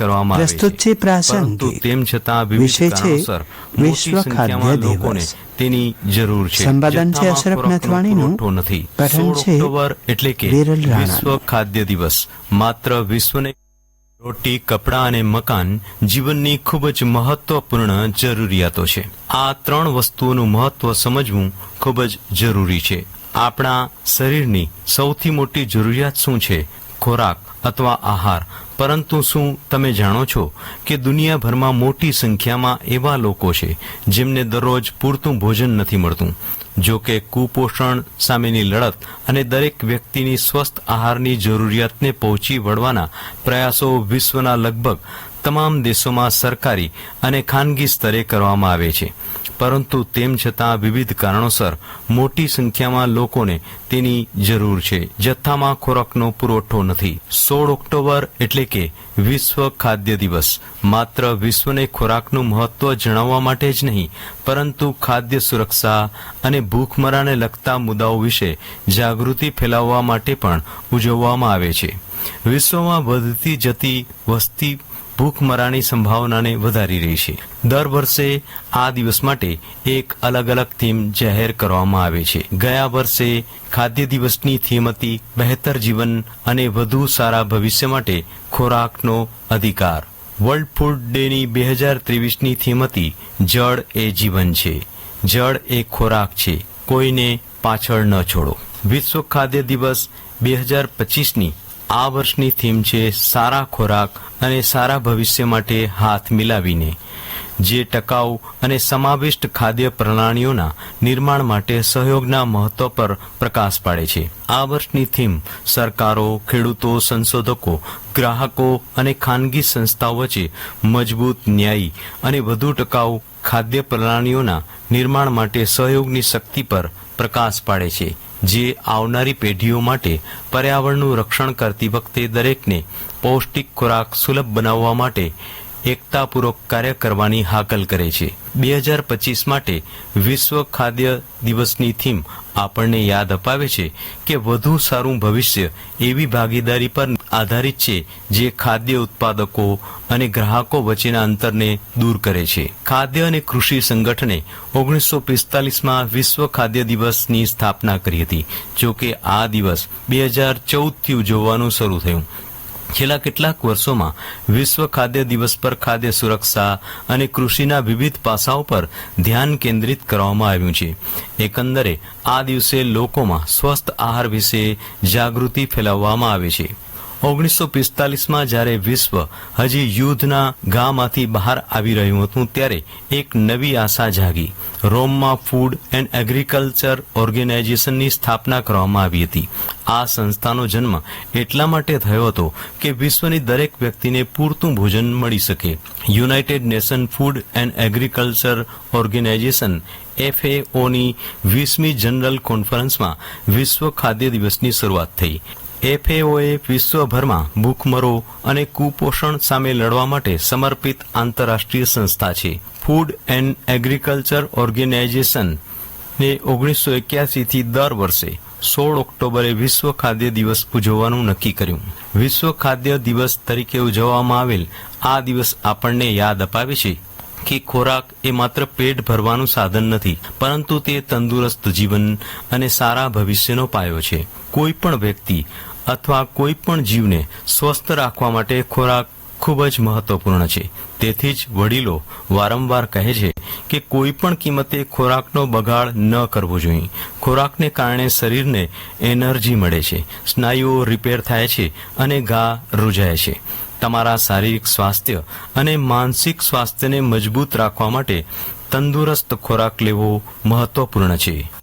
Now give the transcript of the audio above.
કરવામાં પ્રસ્તુત છે પ્રાસંગિક. તેમ છતાં વિષય છે વિશ્વ ખાદ્ય દિવસ. તેની જરૂર છે. સંપાદન છે અશરફ નથવાણીનું. નથી. પઠન છે ઓક્ટોબર એટલે કે વિશ્વ ખાદ્ય દિવસ. માત્ર વિશ્વને રોટી કપડાં અને મકાન જીવનની ખૂબ જ મહત્વપૂર્ણ જરૂરિયાતો છે. આ ત્રણ વસ્તુઓનું મહત્વ સમજવું ખૂબ જ જરૂરી છે. આપણા શરીરની સૌથી મોટી જરૂરિયાત શું છે? ખોરાક અથવા આહાર. પરંતુ શું તમે જાણો છો કે દુનિયાભરમાં મોટી સંખ્યામાં એવા લોકો છે જેમને દરરોજ પૂરતું ભોજન નથી મળતું? જો કે કુપોષણ, સામેની લડત અને દરેક વ્યક્તિની સ્વસ્થ આહારની જરૂરિયાતને પહોંચી વળવાના પ્રયાસો વિશ્વના લગભગ તમામ દેશોમાં સરકારી અને ખાનગી સ્તરે કરવામાં આવે છે. પરંતુ તેમ છતાં વિવિધ કારણોસર મોટી સંખ્યામાં લોકોને તેની જરૂર છે. જથ્થામાં ખોરાકનો પુરવઠો નથી. સોળ ઓક્ટોબર એટલે કે વિશ્વ ખાદ્ય દિવસ. માત્ર વિશ્વને ખોરાકનું મહત્વ જણાવવા માટે જ નહીં, પરંતુ ખાદ્ય સુરક્ષા અને ભૂખમરાને લગતા મુદ્દાઓ વિશે જાગૃતિ ફેલાવવા માટે પણ ઉજવવામાં આવે છે. વિશ્વમાં વધતી જતી વસ્તી ભૂખમરાની સંભાવનાને વધારી રહી છે. દર વર્ષે આ દિવસ માટે એક અલગ અલગ થીમ જાહેર કરવામાં આવે છે. ગયા વર્ષે ખાદ્ય દિવસની થીમ હતી બહેતર જીવન અને વધુ સારા ભવિષ્ય માટે ખોરાકનો અધિકાર. વર્લ્ડ ફૂડ ડેની બે હજાર ત્રેવીસની થીમ હતી જળ એ જીવન છે. જળ એ ખોરાક છે. કોઈને પાછળ ન છોડો. વિશ્વ ખાદ્ય દિવસ બે હજાર પચીસની આ વર્ષની થીમ છે સારા ખોરાક અને સારા ભવિષ્ય માટે હાથ મિલાવીને. જે ટકાઉ અને સમાવિષ્ટ ખાદ્ય પ્રણાલીઓના નિર્માણ માટે સહયોગના મહત્વ પર પ્રકાશ પાડે છે. આ વર્ષની થીમ સરકારો, ખેડૂતો, સંશોધકો, ગ્રાહકો અને ખાનગી સંસ્થાઓ વચ્ચે મજબૂત ન્યાયી અને વધુ ટકાઉ ખાદ્ય પ્રણાલીઓના નિર્માણ માટે સહયોગની શક્તિ પર પ્રકાશ પાડે છે, જે આવનારી પેઢીઓ માટે પર્યાવરણનું રક્ષણ કરતી વખતે દરેકને પૌષ્ટિક ખોરાક સુલભ બનાવવા માટે એકતાપૂર્વક કાર્ય કરવાની હાકલ કરે છે. બે હજાર પચીસ માટે વિશ્વ ખાદ્ય દિવસની થીમ આપણને યાદ અપાવે છે કે વધુ સારું ભવિષ્ય એવી ભાગીદારી પર આધારિત છે, જે ખાદ્ય ઉત્પાદકો અને ગ્રાહકો વચ્ચેના અંતરને દૂર કરે છે. ખાદ્ય અને કૃષિ સંગઠને ઓગણીસો પિસ્તાલીસમાં વિશ્વ ખાદ્ય દિવસની સ્થાપના કરી હતી. જો કે આ દિવસ બે હજાર ચૌદથી ઉજવવાનું શરૂ થયું. છેલ્લા કેટલાક વર્ષોમાં વિશ્વ ખાદ્ય દિવસ પર ખાદ્ય સુરક્ષા અને કૃષિના વિવિધ પાસાઓ પર ધ્યાન કેન્દ્રિત કરવામાં આવ્યું છે. એકંદરે આ દિવસે લોકોમાં સ્વસ્થ આહાર વિશે જાગૃતિ ફેલાવવામાં આવે છે. ઓગણીસો પિસ્તાલીસમાં જ્યારે વિશ્વ હજી યુદ્ધના ગામાંથી બહાર આવી રહ્યું હતું ત્યારે એક નવી આશા જાગી. રોમમાં ફૂડ એન્ડ એગ્રીકલ્ચર ઓર્ગેનાઇઝેશનની સ્થાપના કરવામાં આવી હતી. આ સંસ્થાનો જન્મ એટલા માટે થયો હતો કે વિશ્વની દરેક વ્યક્તિને પૂરતું ભોજન મળી શકે. United nation food and agriculture organisation, એફએઓની વીસમી જનરલ કોન્ફરન્સમાં વિશ્વ ખાદ્ય દિવસની શરૂઆત થઈ. એફએઓએ વિશ્વભરમાં ભૂખમરો અને કુપોષણ સામે લડવા માટે સમર્પિત આંતરરાષ્ટ્રીય સંસ્થા છે. ફૂડ એન્ડ એગ્રીકલ્ચર ઓર્ગેનાઇઝેશન ને ઓગણીસો એક્યાસીથી દર વર્ષે સોળ ઓક્ટોબરે વિશ્વ ખાદ્ય દિવસ ઉજવવાનું નક્કી કર્યું. વિશ્વ ખાદ્ય દિવસ તરીકે ઉજવવામાં આવેલ આ દિવસ આપણને યાદ અપાવે છે કે ખોરાક એ માત્ર પેટ ભરવાનું સાધન નથી, પરંતુ તે તંદુરસ્ત જીવન અને સારા ભવિષ્યનો પાયો છે. કોઈ પણ વ્યક્તિ અથવા કોઈ પણ જીવને સ્વસ્થ રાખવા માટે ખોરાક ખૂબ જ મહત્વપૂર્ણ છે. તેથી જ વડીલો વારંવાર કહે છે કે કોઈ પણ કિંમતે ખોરાકનો બગાડ ન કરવો જોઈએ. ખોરાકને કારણે શરીરને એનર્જી મળે છે, સ્નાયુઓ રિપેર થાય છે અને ઘા રૂજાય છે. તમારા શારીરિક સ્વાસ્થ્ય અને માનસિક સ્વાસ્થ્યને મજબૂત રાખવા માટે તંદુરસ્ત ખોરાક લેવો મહત્વપૂર્ણ છે.